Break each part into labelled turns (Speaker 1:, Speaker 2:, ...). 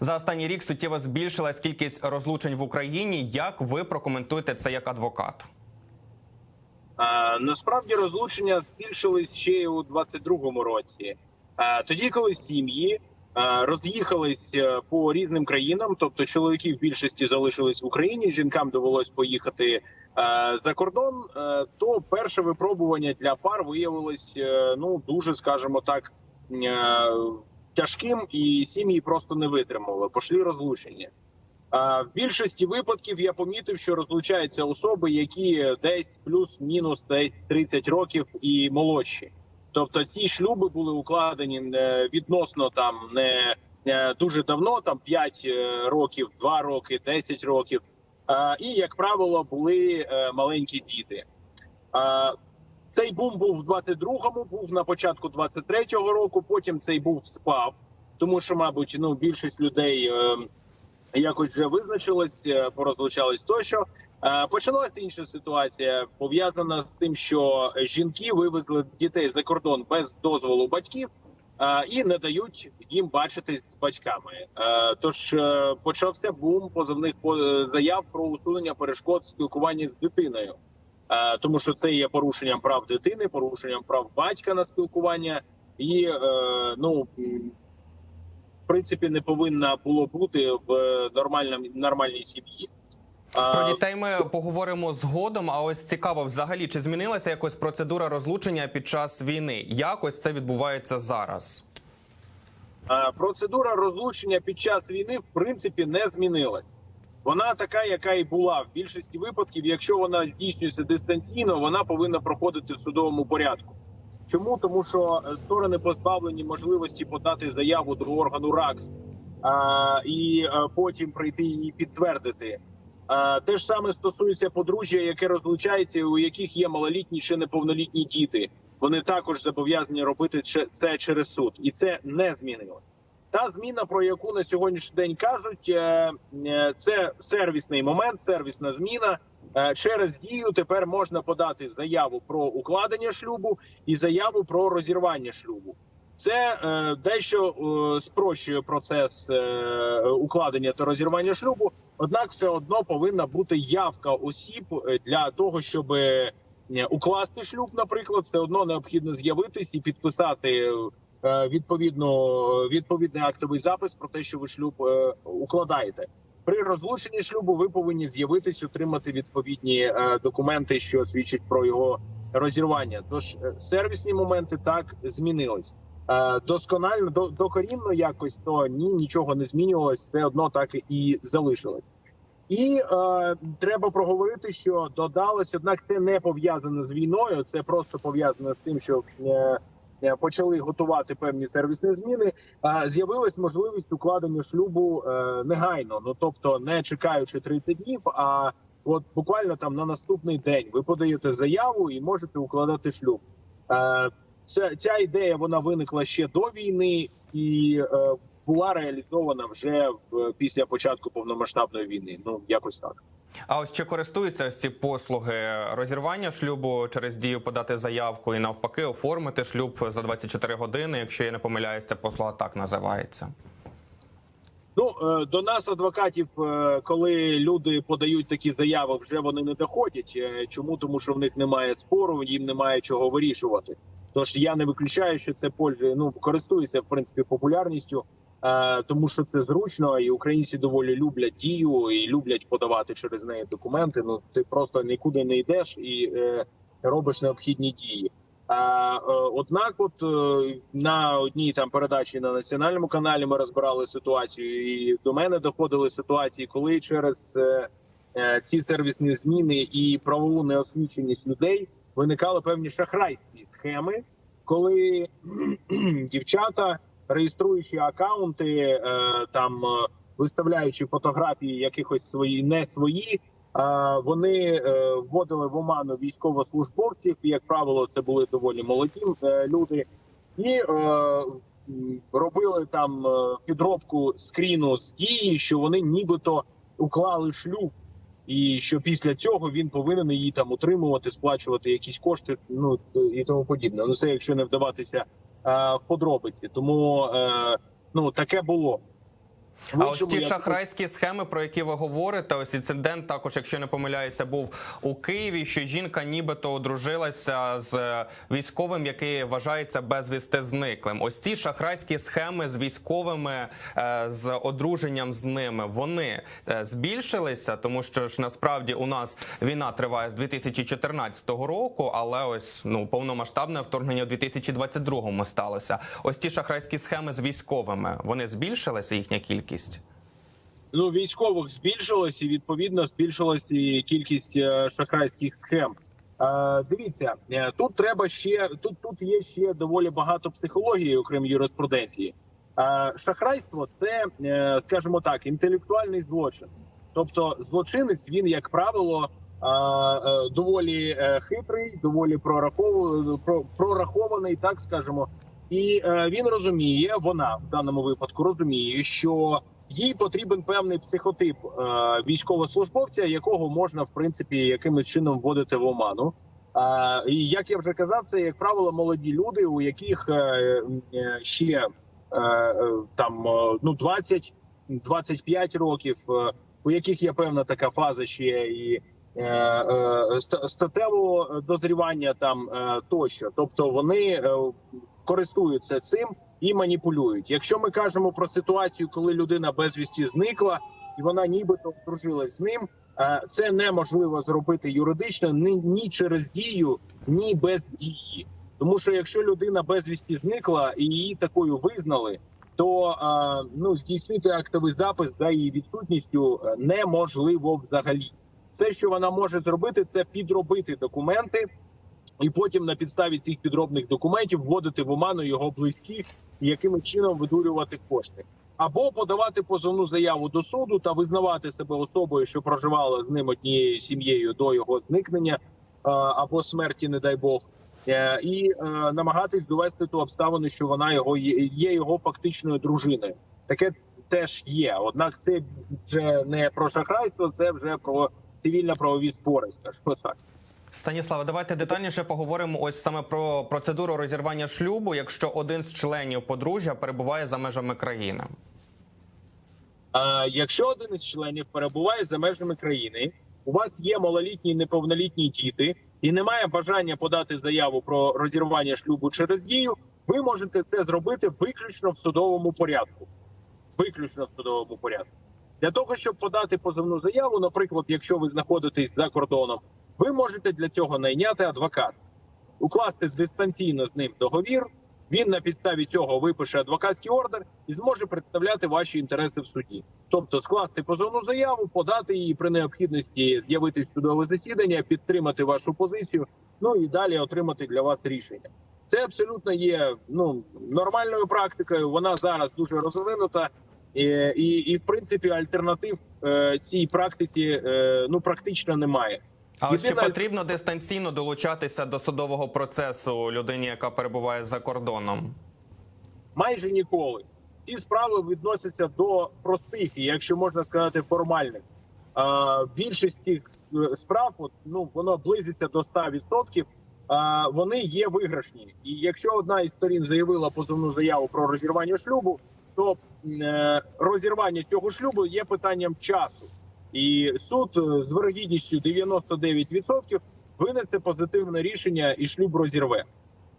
Speaker 1: За останній рік суттєво збільшилась кількість розлучень в Україні. Як ви прокоментуєте це як адвокат?
Speaker 2: Е, Насправді розлучення збільшились ще у 22-му році. Е, Тоді, коли сім'ї е, роз'їхались по різним країнам, тобто чоловіки в більшості залишились в Україні, жінкам довелось поїхати е, за кордон, е, то перше випробування для пар виявилось е, ну дуже, скажімо так, е, тяжким, і сім'ї просто не витримали. Пошли розлучення. В більшості випадків я помітив, що розлучаються особи, які десь плюс-мінус десь 30 років і молодші. Тобто ці шлюби були укладені е, відносно там не е, дуже давно, там 5 е, років, 2 роки, 10 років. І, як правило, були маленькі діти. Цей бум був в 22-му, був на початку 23-го року. Потім цей був спав, тому що, мабуть, ну більшість людей. е, якось вже визначились, е, порозлучались тощо. Е, Почалася інша ситуація пов'язана з тим, що жінки вивезли дітей за кордон без дозволу батьків е, і не дають їм бачитись з батьками. Е, Тож почався бум позовних по- заяв про усунення перешкод в спілкуванні з дитиною, тому що це є порушенням прав дитини, порушенням прав батька на спілкування, і е, ну в принципі не повинна було бути в нормальному нормальній сім'ї.
Speaker 1: Про дітей ми поговоримо згодом. А ось цікаво, взагалі, чи змінилася якось процедура розлучення під час війни? Якось це відбувається зараз.
Speaker 2: Процедура розлучення під час війни в принципі не змінилась. Вона така, яка і була в більшості випадків. Якщо вона здійснюється дистанційно, вона повинна проходити в судовому порядку. Чому тому, що е, сторони позбавлені можливості подати заяву до органу РАКС а, і е, потім прийти її підтвердити. А, те ж саме стосується подружжя, яке розлучається, у яких є малолітні чи неповнолітні діти. Вони також зобов'язані робити це через суд, і це не змінило. Та зміна, про яку на сьогоднішній день кажуть, е, е, це сервісний момент, сервісна зміна. Е, Через дію тепер можна подати заяву про укладення шлюбу і заяву про розірвання шлюбу. Це дещо спрощує процес укладення та розірвання шлюбу. Однак, все одно повинна бути явка осіб для того, щоб укласти шлюб, наприклад, все одно необхідно з'явитись і підписати відповідно відповідний актовий запис про те, що ви шлюб е, укладаєте. При розлученні шлюбу ви повинні з'явитись, отримати відповідні е, документи, що свідчать про його розірвання. Тож е, сервісні моменти так змінились. Е, досконально до, докорінно якось то ні, нічого не змінювалось, все одно так і залишилось. І е, треба проговорити, що додалось, однак це не пов'язано з війною, це просто пов'язано з тим, що е, е, почали готувати певні сервісні зміни. Е, з'явилась можливість укладення шлюбу е, негайно, ну тобто не чекаючи 30 днів, а от буквально там на наступний день ви подаєте заяву і можете укладати шлюб. Е, ця, ця ідея вона виникла ще до війни і е, була реалізована вже після початку повномасштабної війни. Ну якось так.
Speaker 1: А ось чи користуються ці послуги розірвання шлюбу через дію подати заявку і навпаки оформити шлюб за 24 години, якщо я не помиляюсь, ця послуга так називається.
Speaker 2: Ну е, до нас, адвокатів, е, коли люди подають такі заяви, вже вони не доходять. Е, Чому тому, що в них немає спору, їм немає чого вирішувати. Тож я не виключаю, що це пользує, ну користується в принципі популярністю, тому що це зручно, і українці доволі люблять дію і люблять подавати через неї документи. Ну ти просто нікуди не йдеш і е, робиш необхідні дії. А, е, однак, от е, на одній там передачі на національному каналі ми розбирали ситуацію, і до мене доходили ситуації, коли через е, е, ці сервісні зміни і правову неосвіченість людей виникали певні шахрайські схеми, коли дівчата, реєструючи акаунти, е, там е, виставляючи фотографії якихось свої не свої. Вони е, вводили в оману військовослужбовців. Як правило, це були доволі молоді люди, і робили там підробку скріну з дії, що вони нібито уклали шлюб, і що після цього він повинен її там утримувати, сплачувати якісь кошти, ну і тому подібне. Ну це якщо не вдаватися в подробиці, тому е, ну таке було.
Speaker 1: А ось ті шахрайські схеми, про які ви говорите, ось інцидент також, якщо не помиляюся, був у Києві, що жінка нібито одружилася з військовим, який вважається безвісти зниклим. Ось ці шахрайські схеми з військовими, е, з одруженням з ними, вони е, збільшилися, тому що ж насправді у нас війна триває з 2014 року, але ось ну повномасштабне вторгнення у 2022 сталося. Ось ці шахрайські схеми з військовими, вони збільшилися їхня кількість.
Speaker 2: Ну військових збільшилось і відповідно збільшилась і кількість е, шахрайських схем. Е, Дивіться, е, тут треба ще тут. Тут є ще доволі багато психології, окрім юриспруденції. Шахрайство це, скажімо так, інтелектуальний злочин. Тобто, злочинець він, як правило, доволі хитрий, доволі прорахований, так скажемо. І е, він розуміє, вона в даному випадку розуміє, що їй потрібен певний психотип е, військовослужбовця, якого можна в принципі якимось чином вводити в оману. Е, і як я вже казав, це як правило молоді люди, у яких ще там ну 20-25 років, е, у яких є певна така фаза ще і статевого дозрівання там тощо, тобто вони користуються цим і маніпулюють. Якщо ми кажемо про ситуацію, коли людина безвісті зникла і вона нібито одружилась з ним, е, це неможливо зробити юридично ні, ні через дію, ні без дії. Тому що якщо людина безвісті зникла і її такою визнали, то е, ну здійснити актовий запис за її відсутністю е, неможливо взагалі. Все, що вона може зробити, це підробити документи, і потім на підставі цих підробних документів вводити в оману його близьких і якимось чином видурювати кошти, або подавати позовну заяву до суду та визнавати себе особою, що проживала з ним однією сім'єю до його зникнення е, або смерті, не дай Бог. Е, І е, намагатись довести ту обставину, що вона його є його фактичною дружиною. Таке теж є. Однак це вже не про шахрайство, це вже про цивільно-правові спори, скажімо так.
Speaker 1: Станіславе, давайте детальніше поговоримо ось саме про процедуру розірвання шлюбу, якщо один з членів подружжя перебуває за межами країни.
Speaker 2: Якщо один із членів перебуває за межами країни, у вас є малолітні і неповнолітні діти, і немає бажання подати заяву про розірвання шлюбу через дію, ви можете це зробити виключно в судовому порядку. Виключно в судовому порядку. Для того, щоб подати позовну заяву, наприклад, якщо ви знаходитесь за кордоном, ви можете для цього найняти адвоката, укласти дистанційно з ним договір. Він на підставі цього випише адвокатський ордер і зможе представляти ваші інтереси в суді, тобто скласти позовну заяву, подати її при необхідності, з'явитись судове засідання, підтримати вашу позицію. Ну і далі отримати для вас рішення. Це абсолютно є ну нормальною практикою. Вона зараз дуже розвинута, і, і, і в принципі альтернатив е, цій практиці е, ну практично немає.
Speaker 1: А ось чи потрібно дистанційно долучатися до судового процесу людині, яка перебуває за кордоном?
Speaker 2: майже ніколи. Ці справи відносяться до простих, і якщо можна сказати, формальних. А, більшість цих справ, от, ну воно близиться до 100%, а, вони є виграшні. І якщо одна із сторін заявила позовну заяву про розірвання шлюбу, то е, розірвання цього шлюбу є питанням часу. І суд е, з вирогідністю 99% винесе позитивне рішення і шлюб розірве.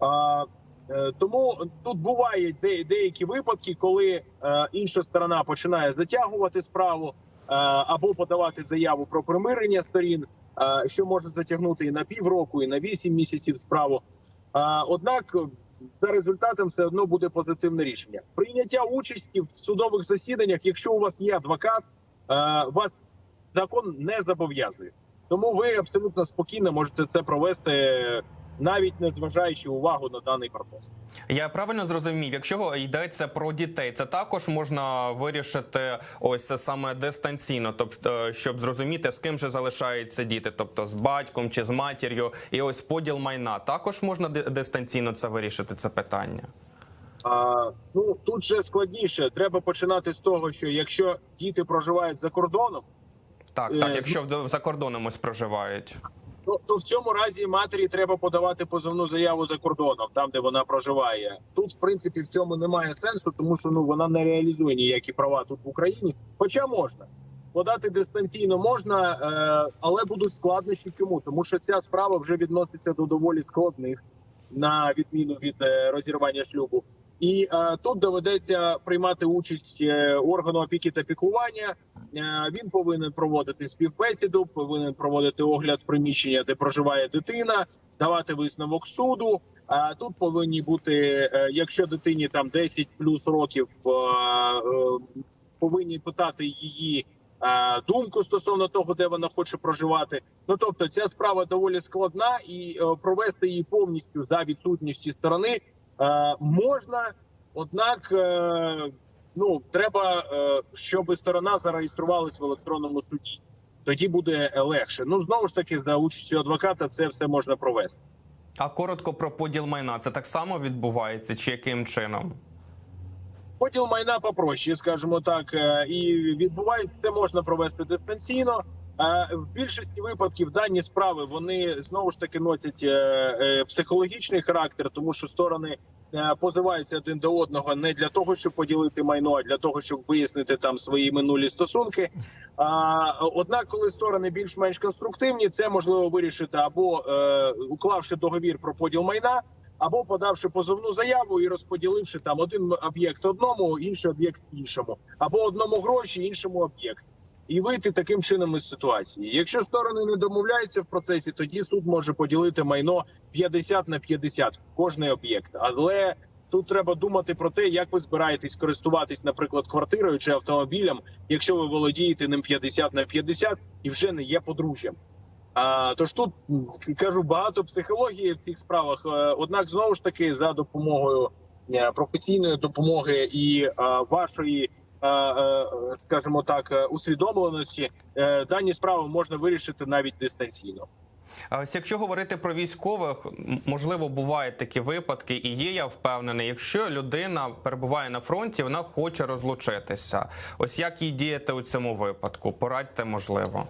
Speaker 2: А, е, тому тут бувають де, деякі випадки, коли е, інша сторона починає затягувати справу е, або подавати заяву про примирення сторін, е, що може затягнути і на півроку, і на вісім місяців справу. Е, однак за результатом все одно буде позитивне рішення. Прийняття участі в судових засіданнях, якщо у вас є адвокат, е, вас закон не зобов'язує. Тому ви абсолютно спокійно можете це провести, навіть не зважаючи увагу на даний процес.
Speaker 1: Я правильно зрозумів, якщо йдеться про дітей, це також можна вирішити ось саме дистанційно, тобто щоб зрозуміти, з ким же залишаються діти, тобто з батьком чи з матір'ю, і ось поділ майна також можна ди- дистанційно це вирішити. Це питання.
Speaker 2: А, ну тут же складніше. Треба починати з того, що якщо діти проживають за кордоном,
Speaker 1: Так,
Speaker 2: Е,
Speaker 1: так, якщо за кордоном ось проживають.
Speaker 2: то, то в цьому разі матері треба подавати позовну заяву за кордоном, там де вона проживає. Тут, в принципі, в цьому немає сенсу, тому що ну вона не реалізує ніякі права тут в Україні. Хоча можна подати дистанційно можна, е, але будуть складнощі. Чому тому, що ця справа вже відноситься до доволі складних, на відміну від е, розірвання шлюбу. І е, тут доведеться приймати участь е, органу опіки та піклування. Е, він повинен проводити співбесіду, повинен проводити огляд приміщення, де проживає дитина, давати висновок суду. А тут повинні бути, е, якщо дитині там 10 плюс років, е, е, повинні питати її е, думку стосовно того, де вона хоче проживати. Ну тобто, ця справа доволі складна, і е, провести її повністю за відсутністю сторони е, можна, однак. Ну, треба, е, щоб сторона зареєструвалась в електронному суді. Тоді буде легше. Ну знову ж таки, за участю адвоката це все можна провести.
Speaker 1: А коротко про поділ майна це так само відбувається, чи яким чином?
Speaker 2: Поділ майна попроще, скажімо так, е, і відбувається це можна провести дистанційно. Е, В більшості випадків дані справи вони знову ж таки носять психологічний характер, тому що сторони позиваються один до одного не для того, щоб поділити майно, а для того, щоб вияснити там свої минулі стосунки. А, Однак, коли сторони більш-менш конструктивні, це можливо вирішити або е, уклавши договір про поділ майна, або подавши позовну заяву і розподіливши там один об'єкт одному, інший об'єкт іншому, або одному гроші, іншому об'єкт. І вийти таким чином із ситуації. Якщо сторони не домовляються в процесі, тоді суд може поділити майно 50 на 50, кожний об'єкт. Але тут треба думати про те, як ви збираєтесь користуватись, наприклад, квартирою чи автомобілем, якщо ви володієте ним 50 на 50 і вже не є подружжям. А, тож тут кажу багато психології в цих справах. Е, Однак, знову ж таки, за допомогою е, професійної допомоги і вашої, е, е, скажімо так, е, усвідомленості, е, дані справи можна вирішити навіть дистанційно.
Speaker 1: А ось якщо говорити про військових, можливо, бувають такі випадки, і є, я впевнений, якщо людина перебуває на фронті, вона хоче розлучитися. Ось як їй діяти у цьому випадку? Порадьте, можливо.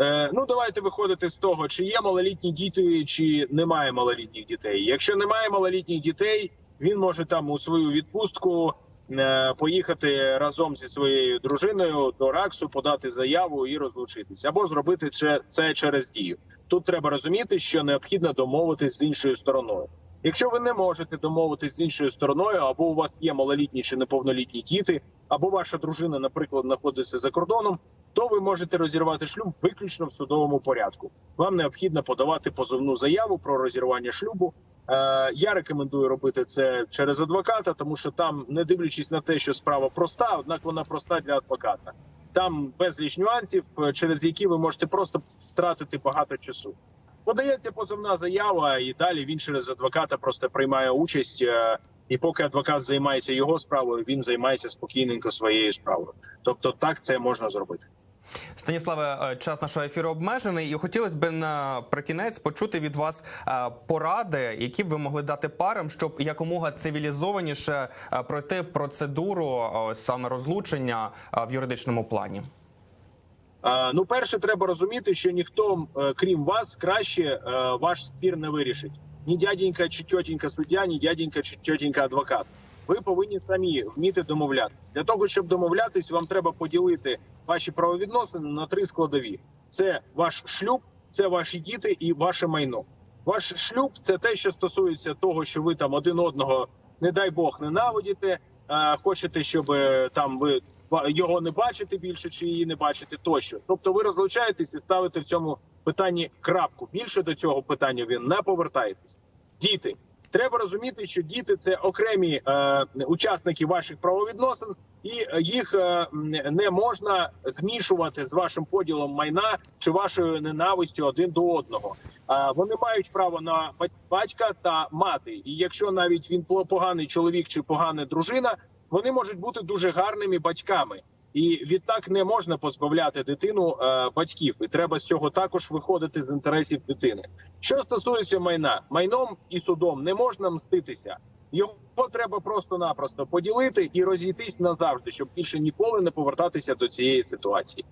Speaker 2: Е, ну давайте виходити з того, чи є малолітні діти, чи немає малолітніх дітей. Якщо немає малолітніх дітей, він може там у свою відпустку е, поїхати разом зі своєю дружиною до Раксу, подати заяву і розлучитися, або зробити це, це через дію. Тут треба розуміти, що необхідно домовитись з іншою стороною. Якщо ви не можете домовитись з іншою стороною, або у вас є малолітні чи неповнолітні діти, або ваша дружина, наприклад, знаходиться за кордоном, то ви можете розірвати шлюб виключно в судовому порядку. Вам необхідно подавати позовну заяву про розірвання шлюбу. Е, я рекомендую робити це через адвоката, тому що там, не дивлячись на те, що справа проста, однак вона проста для адвоката. Там безліч нюансів, е, через які ви можете просто втратити багато часу. Подається позовна заява, і далі він через адвоката просто приймає участь. е, І поки адвокат займається його справою, він займається спокійненько своєю справою. Тобто, так це можна зробити.
Speaker 1: Станіславе, е, час нашого ефіру обмежений, і хотілося б наприкінець почути від вас е, поради, які б ви могли дати парам, щоб якомога цивілізованіше е, пройти процедуру саме розлучення в юридичному плані.
Speaker 2: Ну, перше, треба розуміти, що ніхто, крім вас, краще ваш спір не вирішить. Ні дяденька чи тьотенька суддя, ні дяденька чи тьотенька адвокат. Ви повинні самі вміти домовляти. Для того, щоб домовлятись, вам треба поділити ваші правовідносини на три складові: це ваш шлюб, це ваші діти і ваше майно. Ваш шлюб це те, що стосується того, що ви там один одного, не дай Бог, ненавидите, е, хочете, щоб е, там ви його не бачите більше чи її не бачите тощо. Тобто ви розлучаєтесь і ставите в цьому питанні крапку. Більше до цього питання ви не повертаєтесь. Діти. Треба розуміти, що діти це окремі е, учасники ваших правовідносин, і е, їх е, не можна змішувати з вашим поділом майна чи вашою ненавистю один до одного. Е, вони мають право на бать- батька та мати. І якщо навіть він поганий чоловік чи погана дружина, вони можуть бути дуже гарними батьками. І відтак не можна позбавляти дитину е, батьків, і треба з цього також виходити з інтересів дитини. Що стосується майна, майном і судом не можна мститися. Його треба просто-напросто поділити і розійтись назавжди, щоб більше ніколи не повертатися до цієї ситуації.